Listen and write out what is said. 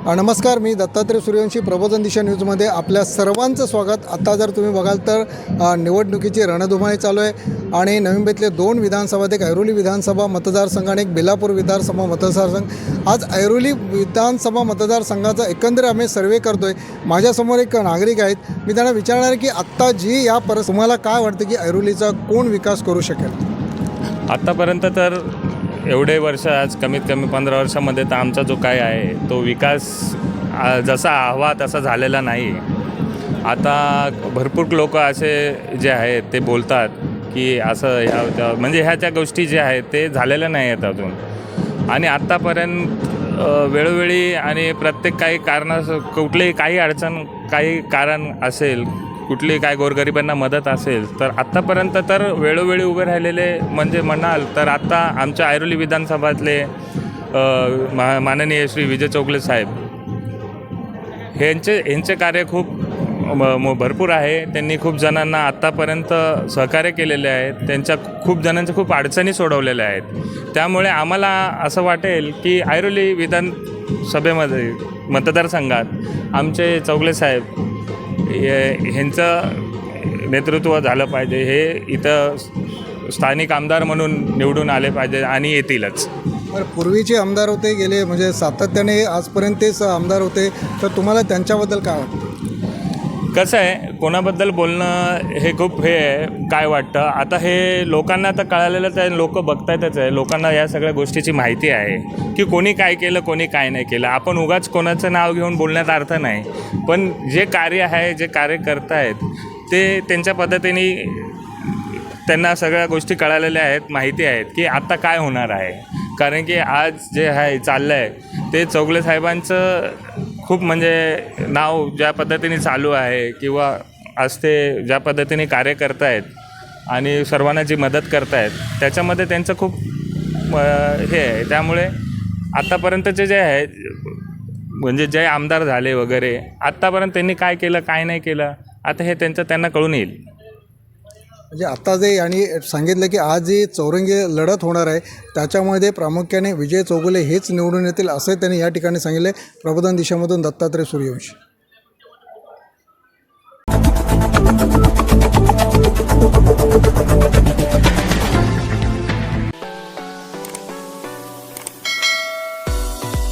नमस्कार मी दत्तात्रय सूर्यवंशी प्रबोधन दिशा न्यूजमध्ये आपल्या सर्वांचं स्वागत. आत्ता जर तुम्ही बघाल तर निवडणुकीची रणधुमाळी चालू आहे आणि नवी मुंबईतले दोन विधानसभा एक ऐरोली विधानसभा मतदारसंघ आणि एक बेलापूर विधानसभा मतदारसंघ. आज ऐरोली विधानसभा मतदारसंघाचा एकंदर आम्ही सर्वे करतो आहे माझ्यासमोर एक नागरिक आहेत. मी त्यांना विचारणार आहे की आत्ता जी या परस तुम्हाला काय वाटतं की ऐरोलीचा कोण विकास करू शकेल? आत्तापर्यंत तर एवढे वर्ष आज कमीत कमी पंधरा वर्षामध्ये तर आमचा जो काय आहे तो विकास जसा हवा तसा झालेला नाही. आता भरपूर लोक असे जे आहेत ते बोलतात की असं ह्या म्हणजे ह्या ज्या गोष्टी ज्या आहेत ते झालेल्या नाही आहेत अजून. आणि आत्तापर्यंत वेळोवेळी आणि प्रत्येक काही कारणास कुठलेही काही अडचण काही कारण असेल कुठली काय गोरगरिबांना मदत असेल तर आत्तापर्यंत तर वेळोवेळी उभे राहिलेले म्हणजे म्हणाल तर आत्ता आमच्या ऐरोली विधानसभातले मा माननीय श्री विजय चौगले साहेब ह्यांचे ह्यांचे कार्य खूप म- म- भरपूर आहे. त्यांनी खूप जणांना आत्तापर्यंत सहकार्य केलेले आहेत. त्यांच्या खूप जणांच्या खूप अडचणी सोडवलेल्या आहेत. त्यामुळे आम्हाला असं वाटेल की ऐरोली विधानसभेमध्ये मतदारसंघात आमचे चौगले साहेब ह्यांचं नेतृत्व झालं पाहिजे. हे इथं स्थानिक आमदार म्हणून निवडून आले पाहिजे आणि येतीलच. बरं पूर्वीचे आमदार होते गेले म्हणजे सातत्याने आजपर्यंत तेच आमदार होते. तर तुम्हाला त्यांच्याबद्दल काय वाटतं? कसं आहे कोणाबद्दल बोलणं हे खूप हे आहे काय वाटतं? आता हे लोकांना तर कळालेलंच आहे लोक बघतायतच आहे लोकांना या सगळ्या गोष्टीची माहिती आहे की कोणी काय केलं कोणी काय नाही केलं. आपण उगाच कोणाचं नाव घेऊन बोलण्यात अर्थ नाही. पण जे कार्य आहे जे कार्य करतायत ते त्यांच्या पद्धतीने त्यांना सगळ्या गोष्टी कळालेल्या आहेत माहिती आहेत की आत्ता काय होणार आहे. कारण की आज जे आहे चाललं आहे ते चौगले साहेबांचं खूप म्हणजे नाव ज्या पद्धतीने चालू आहे किंवा आज ते ज्या पद्धतीने कार्य करतायत आणि सर्वांना जी मदत करतायत त्याच्यामध्ये त्यांचं खूप हे आहे. त्यामुळे आत्तापर्यंतचे जे आहे म्हणजे जे आमदार झाले वगैरे आत्तापर्यंत त्यांनी काय केलं काय नाही केलं आता हे त्यांचं त्यांना कळून येईल. म्हणजे आत्ता जे यांनी सांगितलं की आज जी चौरंगी लढत होणार आहे त्याच्यामध्ये प्रामुख्याने विजय चौगुले हेच निवडून येतील असं त्यांनी या ठिकाणी सांगितले. प्रबोधन दिशामधून दत्तात्रय सूर्यवंशी.